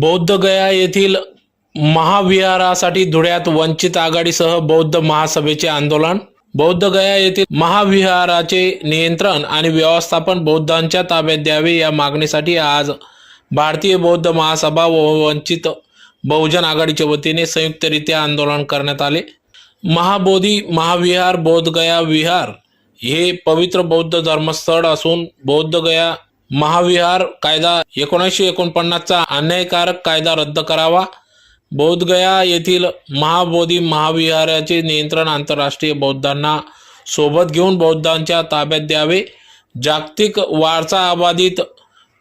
बौद्धगया येथील महाविहारासाठी धुळ्यात वंचित आघाडीसह बौद्ध महासभेचे आंदोलन बौद्धगया येथील महाविहाराचे नियंत्रण आणि व्यवस्थापन बौद्धांच्या ताब्यात द्यावे या मागणीसाठी आज भारतीय बौद्ध महासभा व वंचित बहुजन आघाडीच्या वतीने संयुक्तरित्या आंदोलन करण्यात आले. महाबोधी महाविहार बौद्धगया विहार हे पवित्र बौद्ध धर्मस्थळ असून बौद्धगया महाविहार कायदा एकोणीसशे एकोणपन्नासचा अन्यायकारक कायदा रद्द करावा. बौद्धगया येथील महाबोधी महाविहाराचे नियंत्रण आंतरराष्ट्रीय बौद्धांना सोबत घेऊन बौद्धांच्या ताब्यात द्यावे. जागतिक वारसा अबाधित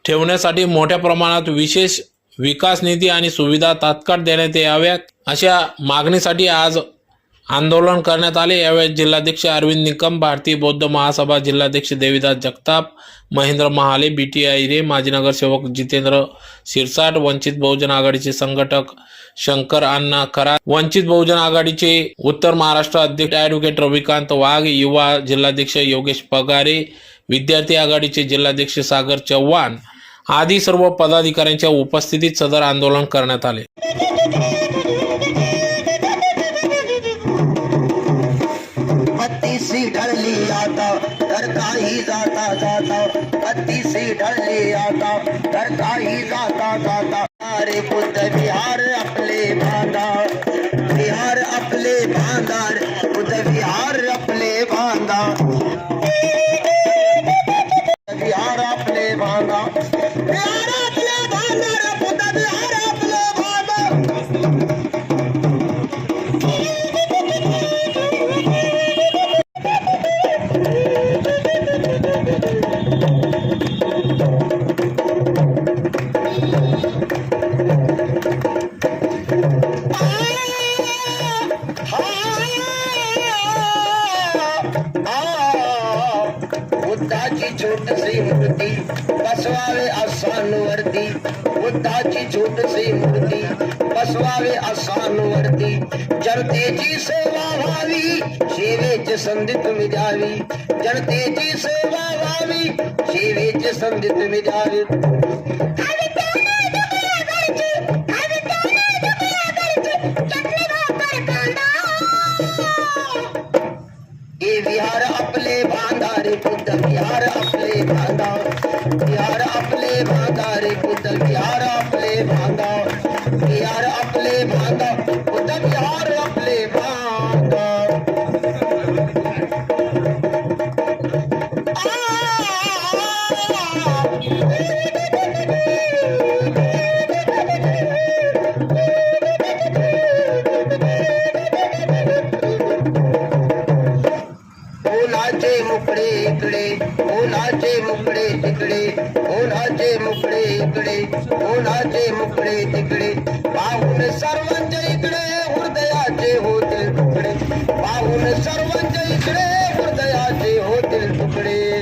ठेवण्यासाठी मोठ्या प्रमाणात विशेष विकास निधी आणि सुविधा तात्काळ देण्यात याव्यात. अशा मागणीसाठी आज आंदोलन करण्यात आले. यावेळी जिल्हाध्यक्ष अरविंद निकम भारतीय बौद्ध महासभा जिल्हाध्यक्ष देवीदास जगताप महेंद्र महाले बी टी आयरे माजी नगरसेवक जितेंद्र शिरसाट वंचित बहुजन आघाडीचे संघटक शंकर अण्णा खरा वंचित बहुजन आघाडीचे उत्तर महाराष्ट्र अध्यक्ष ॲडव्होकेट रविकांत वाघ युवा जिल्हाध्यक्ष योगेश पगारे विद्यार्थी आघाडीचे जिल्हाध्यक्ष सागर चव्हाण आदी सर्व पदाधिकाऱ्यांच्या उपस्थितीत सदर आंदोलन करण्यात आले. तर काही जाता जाता पत्ती सी ढळली आता. तर काही जाता जाता अरे बुद्ध विहार आपले बांधा विहार आपले बांधा बुद्धाची छोटशी मूर्ती बसवावे आसानवरती बुद्धाची छोटशी मूर्ती बसवावे आसानवरती जनतेची सेवा व्हावी सेवेची संधी तुम्ही द्यावी. जनतेची सेवा व्हावी सेवेची संधी तुम्ही द्यावी. रे बुद्ध विहार आपले बांधा विहार आपले बांधा रे बुद्ध विहार तिकडे कोणाचे मुकडे इकडे कोणाचे मुकडे तिकडे. पाहून सर्वांच्या इकडे हृदयाचे होतील तुकडे. पाहून सर्वांच्या इकडे हृदयाचे होतील तुकडे.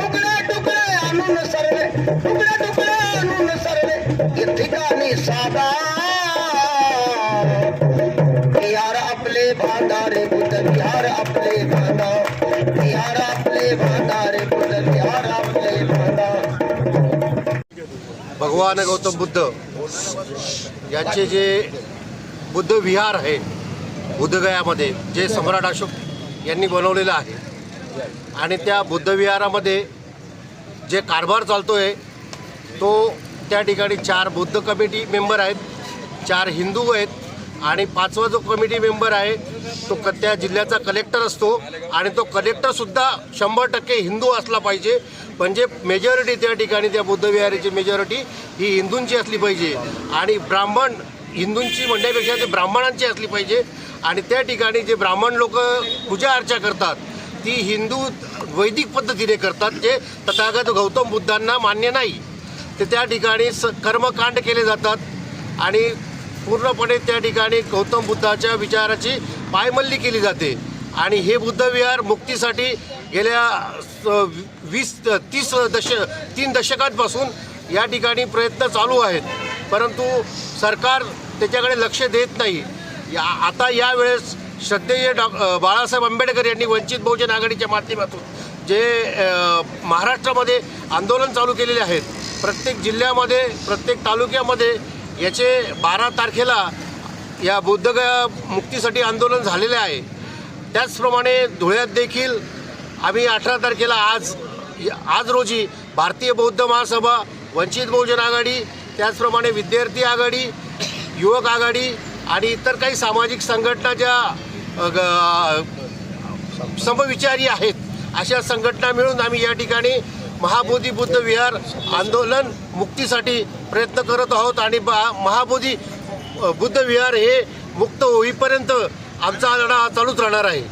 तुकडे तुकडे आणून सर्वे तुकडे तुकडे आणून सर्वे ठिकाणी साधा भगवान गौतम बुद्ध यांचे जे बुद्ध विहार आहे बुद्धगयामध्ये जे सम्राट अशोक यांनी बनवलेलं आहे आणि त्या बुद्ध विहारामध्ये जे कारभार चालतो आहे तो त्या ठिकाणी चार बुद्ध कमिटी मेंबर आहेत चार हिंदू आहेत आणि पाचवा जो कमिटी मेंबर आहे तो क त्या जिल्ह्याचा कलेक्टर असतो. आणि तो कलेक्टरसुद्धा शंभर टक्के हिंदू असला पाहिजे. म्हणजे मेजॉरिटी त्या ठिकाणी त्या बुद्धविहारीची मेजॉरिटी ही हिंदूंची असली पाहिजे. आणि ब्राह्मण हिंदूंची म्हणण्यापेक्षा ते ब्राह्मणांची असली पाहिजे. आणि त्या ठिकाणी जे ब्राह्मण लोक पूजा अर्चा करतात ती हिंदू वैदिक पद्धतीने करतात जे तथागत गौतम बुद्धांना मान्य नाही. ते त्या ठिकाणी स कर्मकांड केले जातात. आणि पूर्णपणे त्या ठिकाणी गौतम बुद्धाच्या विचाराची पायमल्ली केली जाते. आणि हे बुद्धविहार मुक्तीसाठी गेल्या स- वीस तीस दश तीन दशकांपासून या ठिकाणी प्रयत्न चालू आहेत. परंतु सरकार त्याच्याकडे लक्ष देत नाही. या आता यावेळेस श्रद्धेय डॉ बाळासाहेब आंबेडकर यांनी वंचित बहुजन आघाडीच्या माध्यमातून जे महाराष्ट्रामध्ये आंदोलन चालू केलेले आहेत. प्रत्येक जिल्ह्यामध्ये प्रत्येक तालुक्यामध्ये याचे बारा तारखेला या बुद्धगया मुक्तीसाठी आंदोलन झालेले आहे. त्याचप्रमाणे धुळ्यात देखील आम्ही अठरा तारखेला आज आज रोजी भारतीय बौद्ध महासभा वंचित बहुजन आघाडी त्याचप्रमाणे विद्यार्थी आघाडी युवक आघाडी आणि इतर काही सामाजिक संघटना ज्या ग- समविचारी आहेत अशा संघटना मिळून आम्ही या ठिकाणी महाबोधी बुद्ध विहार आंदोलन मुक्तीसाठी प्रयत्न करत आहोत आणि बा- महाबोधी बुद्ध विहार हे मुक्त होईपर्यंत आमचा लढा चालूच राहणार आहे.